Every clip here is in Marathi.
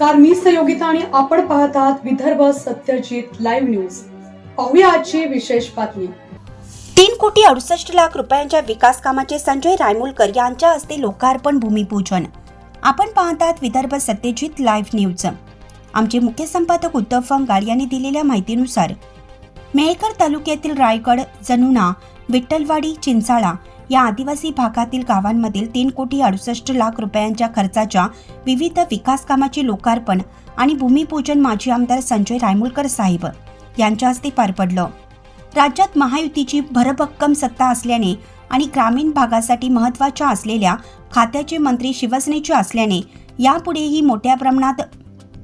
नमस्कार मी संयोगिता आणि आपण पाहत आहात विदर्भ सत्यजित लाईव्ह न्यूज. पाहूया आजची विशेष बातमी. तीन कोटी अडुसष्ट लाख रुपयांच्या विकास कामाचे संजय रायमुलकर यांच्या हस्ते लोकार्पण भूमिपूजन. आपण पाहतात विदर्भ सत्यजित लाईव्ह न्यूज. आमचे मुख्य संपादक उद्धव फंगाड यांनी दिलेल्या माहितीनुसार मेहकर तालुक्यातील रायगड जनुना विठ्ठलवाडी चिंचाळा या आदिवासी भागातील गावांमधील तीन कोटी अडुसष्ट लाख रुपयांच्या खर्चाच्या विविध विकास कामाचे लोकार्पण आणि भूमिपूजन माजी आमदार संजय रायमुलकर साहेब यांच्या हस्ते पार पडलं. राज्यात महायुतीची भरभक्कम सत्ता असल्याने आणि ग्रामीण भागासाठी महत्त्वाच्या असलेल्या खात्याचे मंत्री शिवसेनेचे असल्याने यापुढेही मोठ्या प्रमाणात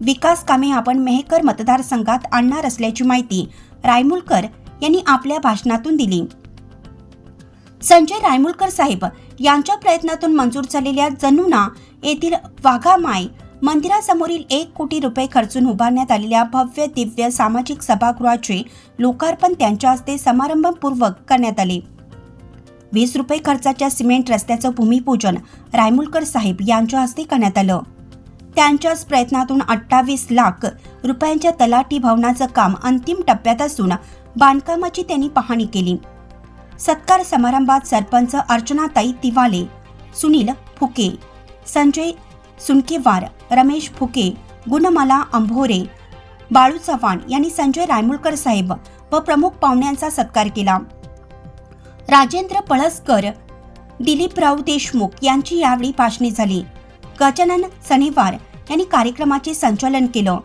विकास कामे आपण मेहकर मतदारसंघात आणणार असल्याची माहिती रायमुलकर यांनी आपल्या भाषणातून दिली. संजय रायमुलकर साहेब यांच्या प्रयत्नातून मंजूर झालेल्या जनुना येथील वाघामाय मंदिरासमोरील एक कोटी रुपये खर्चून उभारण्यात आलेल्या भव्य दिव्य सामाजिक सभागृहाचे लोकार्पण त्यांच्या हस्ते समारंभपूर्वक करण्यात आले. वीस रुपये खर्चाच्या सिमेंट रस्त्याचं भूमिपूजन रायमुलकर साहेब यांच्या हस्ते करण्यात आलं. त्यांच्याच प्रयत्नातून अठ्ठावीस लाख रुपयांच्या तलाठी भवनाचं काम अंतिम टप्प्यात असून बांधकामाची त्यांनी पाहणी केली. सत्कार समारंभात सरपंच अर्चनाताई तिवाले सुनील फुके संजय सुनकेवार रमेश फुके गुणमाला अंभोरे बाळू चव्हाण यांनी संजय रायमुळकर साहेब व प्रमुख पाहुण्यांचा सत्कार केला. राजेंद्र पळसकर दिलीपराव देशमुख यांची यावेळी भाषणे झाली. गजानन सनेवार यांनी कार्यक्रमाचे संचालन केलं.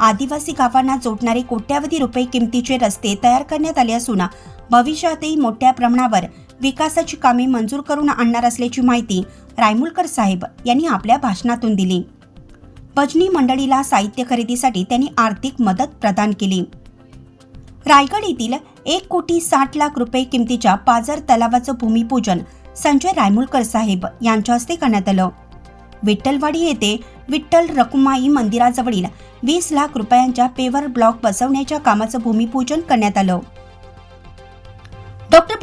आदिवासी गावांना जोडणारे कोट्यावधी रुपये किमतीचे रस्ते तयार करण्यात आले असून भविष्यातही मोठ्या प्रमाणावर विकासाची कामे मंजूर करून आणणार असल्याची माहिती रायमुलकर साहेब यांनी आपल्या भाषणातून दिली. भजनी मंडळीला साहित्य खरेदीसाठी त्यांनी आर्थिक मदत प्रदान केली. रायगड येथील एक कोटी साठ लाख रुपये किमतीच्या पाझर तलावाचं भूमिपूजन संजय रायमुलकर साहेब यांच्या हस्ते करण्यात आलं. विठ्ठलवाडी येथे विठ्ठल रकुमाई मंदिराजवळील वीस लाख रुपयांच्या पेवर ब्लॉक बसवण्याच्या कामाचं भूमिपूजन करण्यात आलं.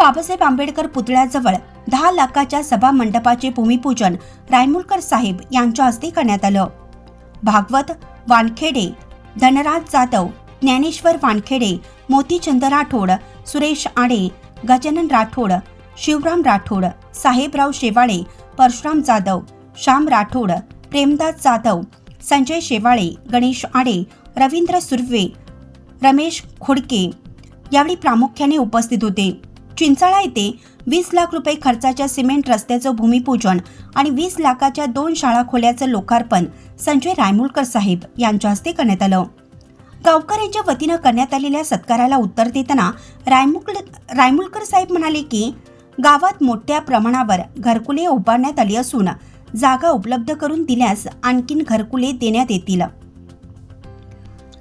बाबासाहेब आंबेडकर पुतळ्याजवळ दहा लाखाच्या सभा मंडपाचे भूमिपूजन रायमुलकर साहेब यांच्या हस्ते करण्यात आलं. भागवत वानखेडे धनराज जाधव ज्ञानेश्वर वानखेडे मोतीचंद राठोड सुरेश आडे गजानन राठोड शिवराम राठोड साहेबराव शेवाळे परशुराम जाधव श्याम राठोड प्रेमदास जाधव संजय शेवाळे गणेश आडे रवींद्र सुर्वे रमेश खोडके यावेळी प्रामुख्याने उपस्थित होते. चिंचाळा येथे वीस लाख रुपये खर्चाच्या सिमेंट रस्त्याचं भूमिपूजन आणि वीस लाखाच्या दोन शाळा खोल्याचं लोकार्पण संजय रायमुलकर साहेब यांच्या हस्ते करण्यात आलं. गावकऱ्यांच्या वतीनं करण्यात आलेल्या सत्काराला उत्तर देताना रायमुल रायमुलकर साहेब म्हणाले की गावात मोठ्या प्रमाणावर घरकुले उभारण्यात आली असून जागा उपलब्ध करून दिल्यास आणखीन घरकुले देण्यात येतील.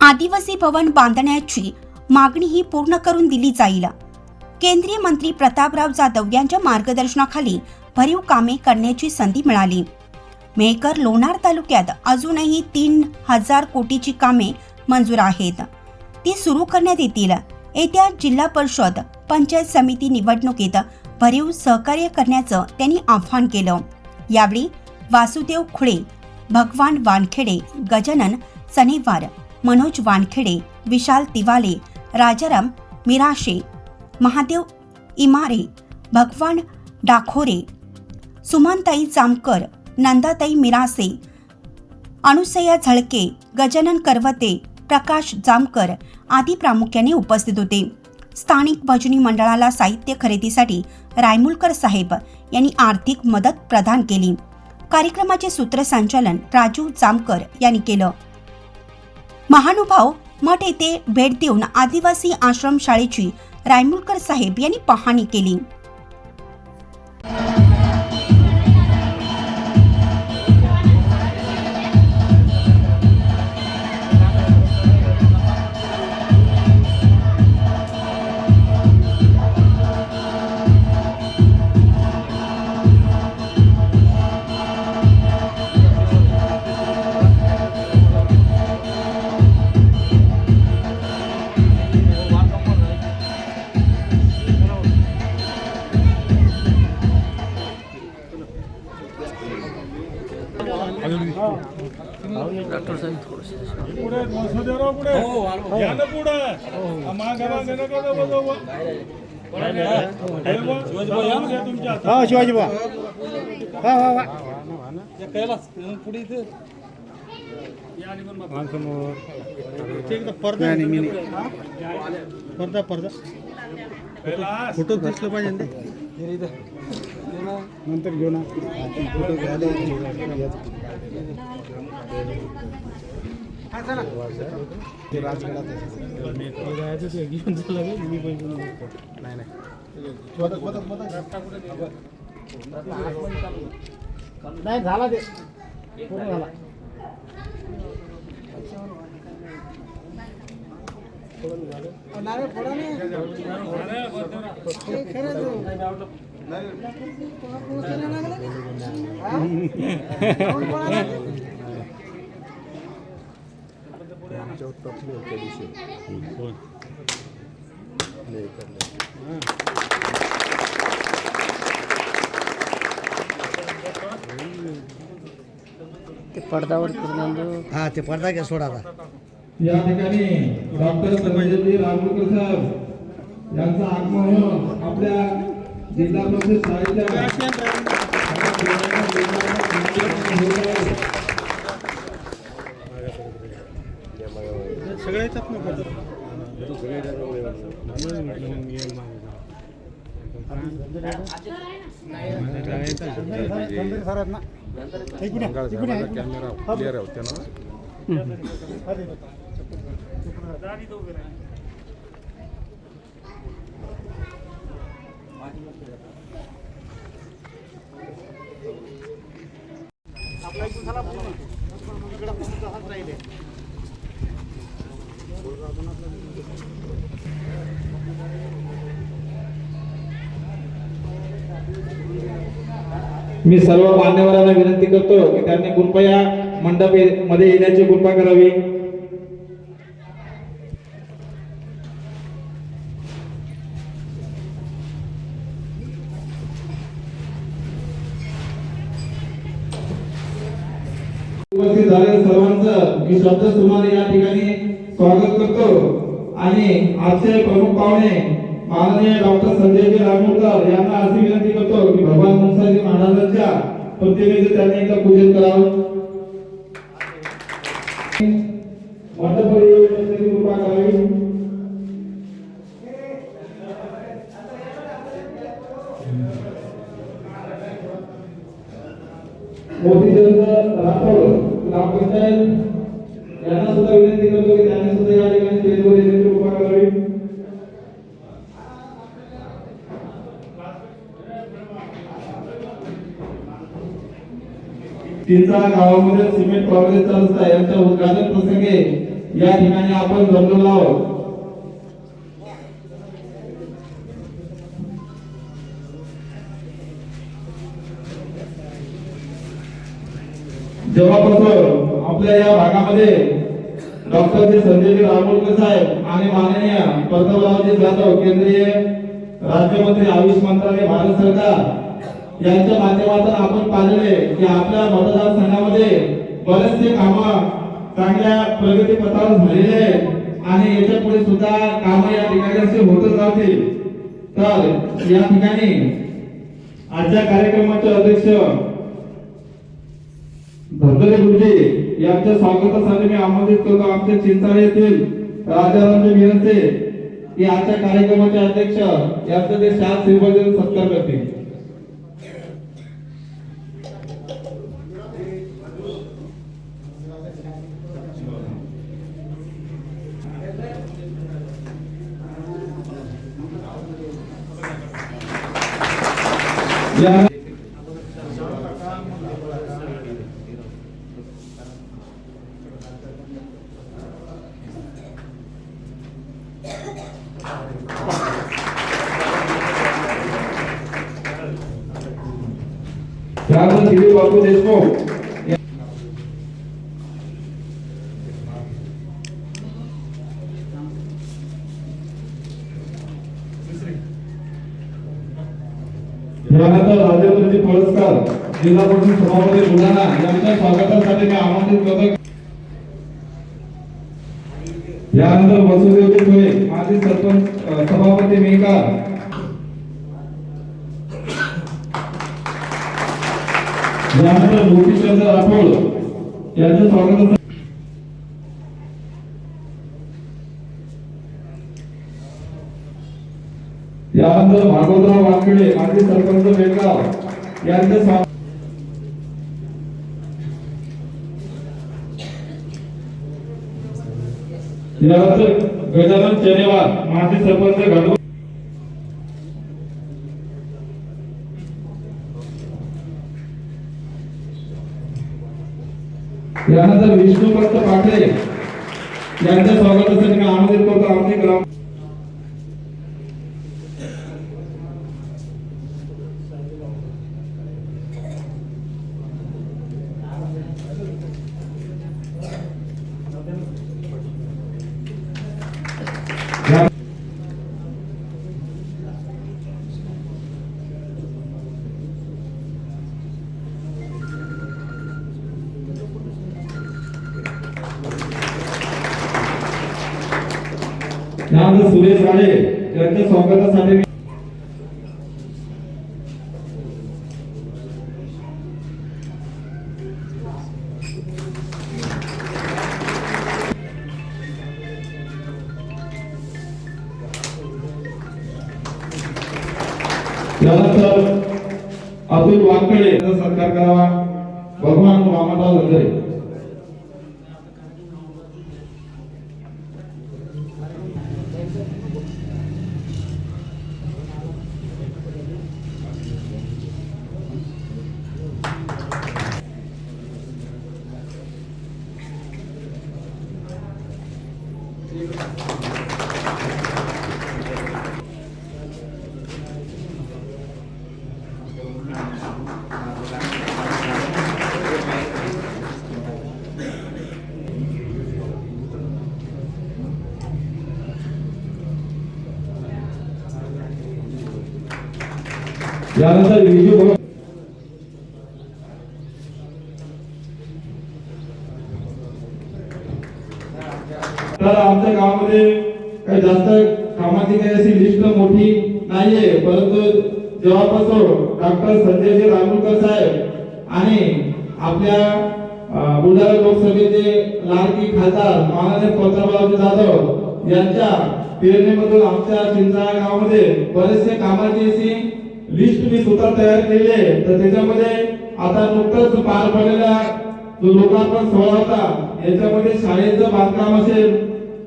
आदिवासी भवन बांधण्याची मागणीही पूर्ण करून दिली जाईल. केंद्रीय मंत्री प्रतापराव जाधव यांच्या मार्गदर्शनाखाली भरीव कामे करण्याची संधी मिळाली. मेहकर लोणार तालुक्यात अजूनही तीन हजार कोटीची कामे मंजूर आहेत. ती सुरू करण्यात येतील. येत्या जिल्हा परिषद पंचायत समिती निवडणुकीत भरीव सहकार्य करण्याचं त्यांनी आवाहन केलं. यावेळी वासुदेव खुळे भगवान वानखेडे गजानन सनेवार मनोज वानखेडे विशाल तिवाले राजाराम मिराशे महादेव इमारे भगवान डाखोरे सुमनताई जामकर नंदाताई मिरासे अनुसया झळके गजानन करवते प्रकाश जामकर आदी प्रामुख्याने उपस्थित होते. स्थानिक भजनी मंडळाला साहित्य खरेदीसाठी रायमुलकर साहेब यांनी आर्थिक मदत प्रदान केली. कार्यक्रमाचे सूत्रसंचालन राजू जामकर यांनी केलं. महानुभाव मठ येथे भेट देऊन आदिवासी आश्रम शाळेची रायमुलकर साहेब यांनी पाहणी केली. शिवाजी बा हा हा हा. पडदा पडदा फोटो दिसलं पाहिजे. नंतर घेऊ ना फोटो घ्यायला ते राजगडात आहे. नाही नाही बदक, बदक, बदक. नाही झाला ते पूर्ण झाला हा ते पडदा घ्या सोडा आता. या ठिकाणी डॉक्टर संजयजी रामोलकर साहेब यांचं आगमन आपल्या जिल्हा परिषद शाळेच्या सगळ्या येतात ना पडदा सर आहेत ना मी सर्व मान्यवरांना विनंती करतो की त्यांनी कृपया मंडपमध्ये येण्याची कृपा करावी उपस्थित झालेल्या सर्वांचं मी शब्द सुमारे या ठिकाणी स्वागत करतो आणि आजचे प्रमुख पाहुणे माननीय डॉक्टर संजय रामोलकर यांना अशी विनंती करतो की भगवान मुंसाजी महाराजांच्या प्रतिमेचे त्यांनी एकदा पूजन करावं. मंडपरी येण्याची कृपा करावी. मोतीचंद राठोड ग्रामपंचायत यांना सुद्धा विनंती करतो की त्यांनी सुद्धा या ठिकाणी स्टेजवर येण्याची कृपा करावी. तिचा गावामध्ये सिमेंट काँग्रेसचा रस्ता यांच्या उद्घाटन प्रसंगी या ठिकाणी आपण जमलेलो आहोत. जेव्हापासून आपल्या या भागामध्ये डॉक्टर जे संजयजी रामोलकर साहेब आणि माननीय प्रतापरावजी जाधव केंद्रीय राज्यमंत्री आयुष मंत्रालय भारत सरकार यांच्या माध्यमातून आपण पाहिले की आपल्या मतदारसंघामध्ये बरेचसे काम चांगल्या प्रगती पथावर झालेले आहेत आणि याच्यापुढे सुद्धा काम या ठिकाणी असे होतच राहतील. तर या ठिकाणी आजच्या कार्यक्रमाचे अध्यक्ष धनगरे गुरुजी यांच्या स्वागतासाठी मी आमंत्रित करतो आमच्या चिंचाळे येथील राजारामजी विनंती की आजच्या कार्यक्रमाचे अध्यक्ष यांचं ते शाल श्रीवर्धन सत्कार करतील Yeah. माननीय राजेंद्रजी पुरस्कार जिल्हा परिषद सभापती बुलढाणा यांच्या स्वागतासाठी मी आमंत्रित करतो यानंतर वसुदेव फुले माजी सरपंच सभापती मेहकार. यानंतर गोपीचंद्र राठोड यांच्या स्वागतासाठी यानंतर भागवतराव वानखेडे माजी सरपंच बेळगाव यांचं यानंतर गजानन चेनेवार माजी सरपंच घाटू यानंतर विष्णुपंत पाटले यांच्या स्वागतासाठी मी आमंत्रित करतो आमचे ग्राम यानंतर सुरेश राणे यांच्या स्वागतासाठी मी अतुल वाकडे सत्कार करावा. भगवान वामनराव धनगरे यानंतर विजू तर आमच्या गावामध्ये काही जास्त कामाची काही अशी लिस्ट मोठी नाहीये. परंतु जेव्हापासून डॉक्टर संजयजी रामुलकर साहेब आणि आपल्या बुलढाणा लोकसभेचे लाडकी खासदार माननीय पंतप्रधान जाधव यांच्या प्रेरणेमधून आमच्या चिंचा गावामध्ये बरेचसे कामाची अशी लिस्ट मी स्वतः तयार केली आहे. तर त्याच्यामध्ये आता नुकतंच पार पडलेला जो लोकार्पण सोहळा होता याच्यामध्ये शाळेचं बांधकाम असेल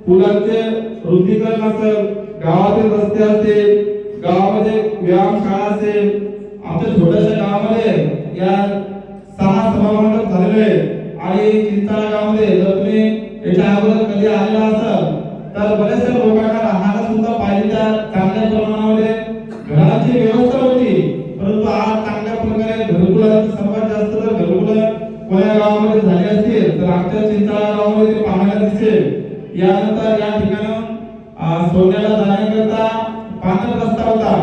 पुलांचे रुंदीकरण असेल गावातील रस्ते असतील गावामध्ये व्यायामशाळा असेल आमच्या छोट्याशा गावामध्ये या सहा सभामंडप झालेले आहेत. आणि चिंताळा गावामध्ये जर तुम्ही याच्या अगोदर कधी आलेला असाल तर बऱ्याचशा लोकांना राहायला सुद्धा पाहिजे त्या चांगल्या प्रमाणामध्ये. घराची व्यवस्था कोण्या गावामध्ये झाले असतील तर आमच्या चिंता गावामध्ये ते पाहायला दिसेल. यानंतर या ठिकाणी सोन्याला जाण्याकरता पांढरा रस्ता होता.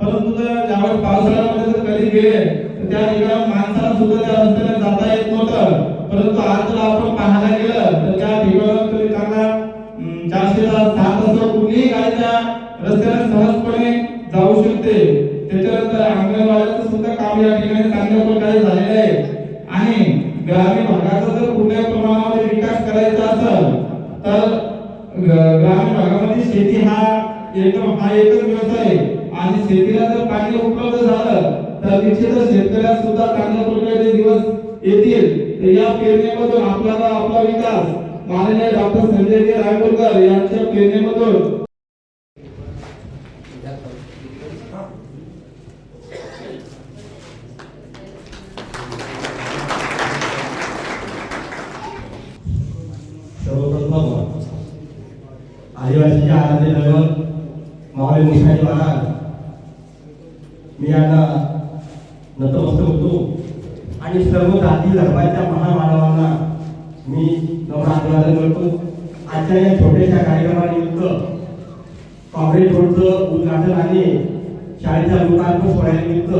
परंतु जर ज्यावेळेस पावसाळ्यामध्ये जर कधी गेले तर त्या ठिकाणी माणसाला सुद्धा त्या रस्त्याने जाता येत नव्हतं. परंतु आज जर आपण पाहायला गेलं तर त्या ठिकाणी तुम्ही चांगला अं, चारशेला सात असं कुणीही गाडी त्या रस्त्याने सहजपणे जाऊ शकते. त्याच्यानंतर अंगणवाडीचं सुद्धा काम या ठिकाणी चांगल्या प्रकारे ग्रामीण भागाचा जर कुठल्या प्रमाणामध्ये विकास करायचा असेल तर ग्रामीण भागामध्ये शेती हा एकदम हा एकच व्यवसाय आहे. आणि शेतीला जर पाणी उपलब्ध झालं तर निश्चितच शेतकऱ्याला सुद्धा चांगल्या प्रकारे दिवस येतील. तर या प्रेरणेमधून आपल्याला आपला विकास माननीय डॉक्टर संजयजी रायपूरकर यांच्या प्रेरणेमधून आदिवासीचे आराध्य दैवत मावळे मुसाई महाराज मी यांना नतमस्तक होतो. आणि सर्व जाती धर्माच्या महामानवांना मी नम्र अभिवादन करतो. आजच्या या छोट्याशा कार्यक्रमानिमित्त काँग्रेस रोडचं उद्घाटन आणि शाळेचा लोकार्पण सोहळ्यानिमित्त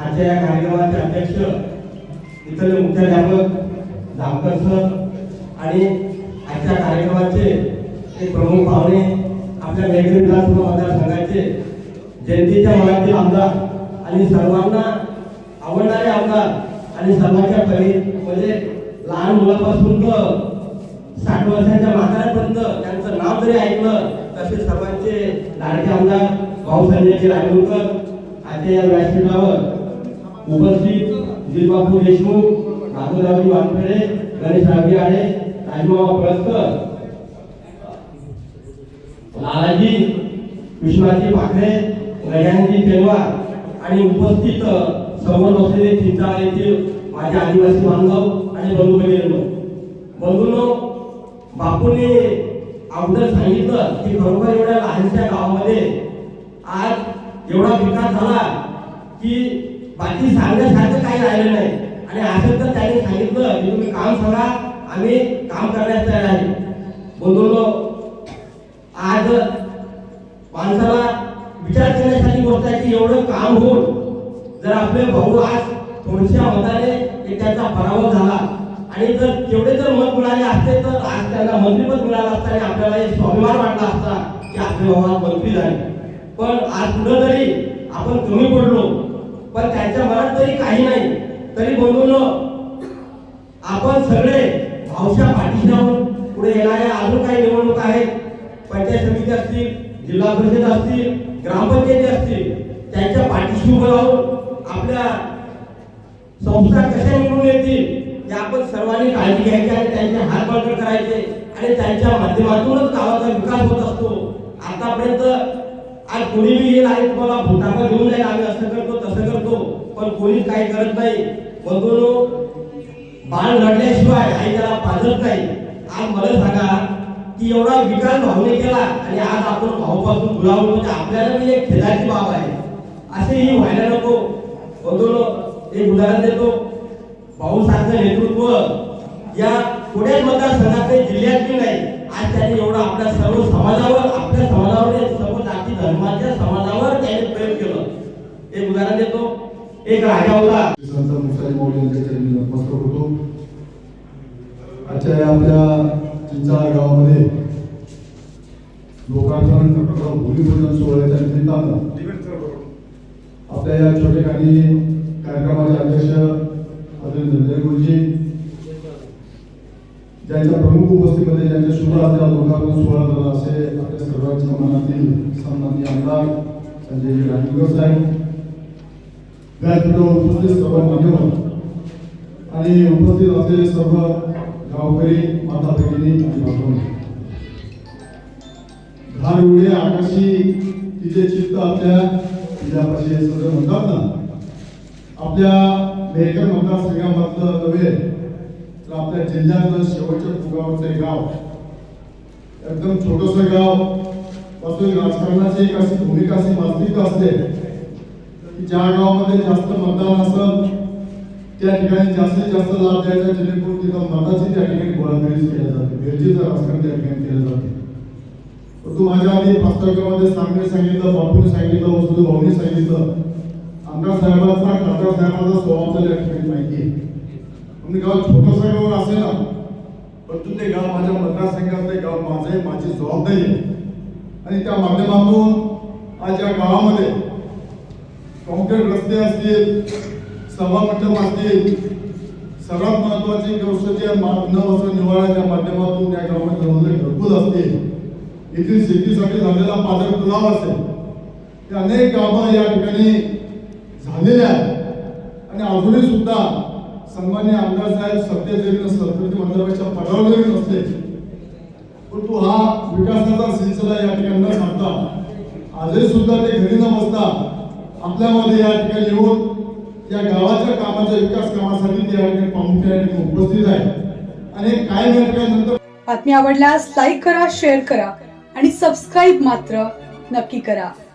आजच्या या कार्यक्रमाचे अध्यक्ष इतर मुख्याध्यापक जामकर सर आणि आजच्या कार्यक्रमाचे हे प्रमुख पाहुणे आपल्या मेघरी विधानसभा मतदारसंघाचे जनतेच्या मनातील आमदार आणि सर्वांना आवडणारे आमदार आणि सर्वांच्या परी म्हणजे लहान मुलापासून तर साठ वर्षाच्या म्हाताऱ्यापर्यंत त्यांचं नाव जरी ऐकलं तसे सर्वांचे लाडके आमदार भाऊ संजयजी राजूरकर आजच्या या व्यासपीठावर उपस्थित दिलबापू देशमुख नागोदावरी वानखेडे गणेश राबियाडे राजमावा पळसकर लालाजी विश्वनाथजी भाकरे गजानजी तेलवार आणि उपस्थित समोर असलेले चिंचाळ येथील माझे आदिवासी बांधव आणि बंधू बहिणी बंधूंनो बापूने अगोदर सांगितलं की खरोखर एवढ्या लहानशा गावामध्ये आज एवढा विकास झाला की बाकी सांगण्यासारखं काही राहिलं नाही. आणि असं तर त्यांनी सांगितलं की तुम्ही काम सांगा आम्ही काम करण्यास तयार आहे. बंधूंनो आज माणसाला विचार करण्यासाठी गोष्ट आहे की एवढं काम होऊन जर आपले भाऊ आज थोडशा मताने एक त्यांचा पराभव झाला आणि जर तेवढे जर मत मिळाले असते तर आज त्यांना मंत्रीपद मिळालं असतं आणि आपल्याला एक स्वाभिमान वाटला असता की आपले भाऊ मंत्री झाले. पण आज पुढे जरी आपण कमी पडलो. पण त्यांच्या मनात तरी काही नाही. तरी बंधूंनो आपण सगळे भाऊच्या पाठीशी पुढे येणाऱ्या अजून काही निवडणूक आहेत पंचायत समिती असतील जिल्हा परिषद असतील ग्रामपंचायती असतील त्यांच्या पाठीशी उभं राहून आपल्या संस्था कशा निवडून येतील या आपण सर्वांनी काळजी घ्यायची आणि त्यांचे हात बळकट करायचे आणि त्यांच्या माध्यमातूनच गावाचा विकास होत असतो. आतापर्यंत आज कोणी बी येईल आणि तुम्हाला भूतांना घेऊन जाईल आम्ही असं करतो तसं करतो पण कोणीच काही करत नाही. म्हणून बाळ लढल्याशिवाय आई त्याला पाजत नाही. आज मला सांगा की एवढा विकास भावने केला आणि आज आपण भाऊपासून दुरावलो म्हणजे आपल्याला बी एक खेळाची बाब आहे. असेही व्हायला नको. म्हणून एक उदाहरण देतो. भाऊ सारखं नेतृत्व या पुढे मतदारसंघातले जिल्ह्यात नाही. आज त्याने एवढं आपल्या सर्व समाजावर आपल्या समाजावर सर्व जाती धर्माच्या समाजावर त्यांनी प्रेम केलं. एक उदाहरण देतो. एक राजा होता. संत मुसाई मौली यांच्या होतो. आजच्या आपल्या आपल्या चिंचाळा गावामध्ये लोकार्पण भूमिपूजन सोहळ्याच्या निमित्तानं आपल्या या छोटेखानी कार्यक्रमाचे अध्यक्ष आदरणीय धनंजय गुरुजी ज्यांच्या प्रमुख उपस्थितीमध्ये ज्यांच्या शुभ हस्ते लोकार्पण सोहळा झाला असे आपल्या सर्वांच्या मनातील सन्माननीय आमदार संजय राजगुरू साहेब व्यासपीठावर उपस्थित सर्व मान्यवर आणि उपस्थित असलेले सर्व गावकरी माता भगिनी आणि बांधवांनो. घार उडे आकाशी तिचे चित्त आपल्या तिच्यापाशी सगळं म्हणतात ना. आपल्या मेहकर मतदारसंघामधलं नव्हे तर आपल्या जिल्ह्यातलं शेवटच्या फुगावरचं एक गाव. एकदम छोटस गाव. पासून राजकारणाची एक अशी भूमिका अशी मास्तिक असते. की ज्या गावामध्ये जास्त मतदान असेल त्या ठिकाणी जास्तीत जास्त लाभ द्यायचा जेणेकरून तिथं मताची त्या ठिकाणी गोळाबेरीज केल्या जाते बेरजेचं राजकारण त्या ठिकाणी केलं जाते. परंतु माझ्या आधी प्रास्ताविकामध्ये सांगणे सांगितलं बापूने सांगितलं वसुदेव भाऊने सांगितलं. आमदार साहेबांचा खासदार साहेबांचा स्वभाव त्या ठिकाणी माहिती आहे. म्हणजे गाव छोटंसं गाव असेल ना परंतु ते गाव माझ्या मतदारसंघात ते गाव माझं आहे माझी जबाबदारी आहे. आणि त्या माध्यमातून आज या गावामध्ये कॉन्क्रीट रस्ते असतील सभामंडप असतील सर्वात महत्वाची गोष्ट जी आहे, माध्यमातून या गावामध्ये बनवलेले घरकुल असतील येथील शेतीसाठी झालेला पाझर तलाव असेल. ते अनेक कामं या ठिकाणी झालेले आहेत. आणि अजूनही सुद्धा सन्मान्य आमदार साहेब सत्य जरी संस्कृती मंडळाच्या पदावर जरी नसले परंतु हा विकासाचा सिलसिला या ठिकाणी न थांबता आजही सुद्धा ते घरी न बसता आपल्यामध्ये या ठिकाणी येऊन या गावाच्या कामाच्या विकास कामासाठी ते या ठिकाणी प्रामुख्याने उपस्थित आहे आणि काय या नंतर बातमी आवडल्यास लाईक करा शेअर करा आणि सबस्क्राईब मात्र नक्की करा.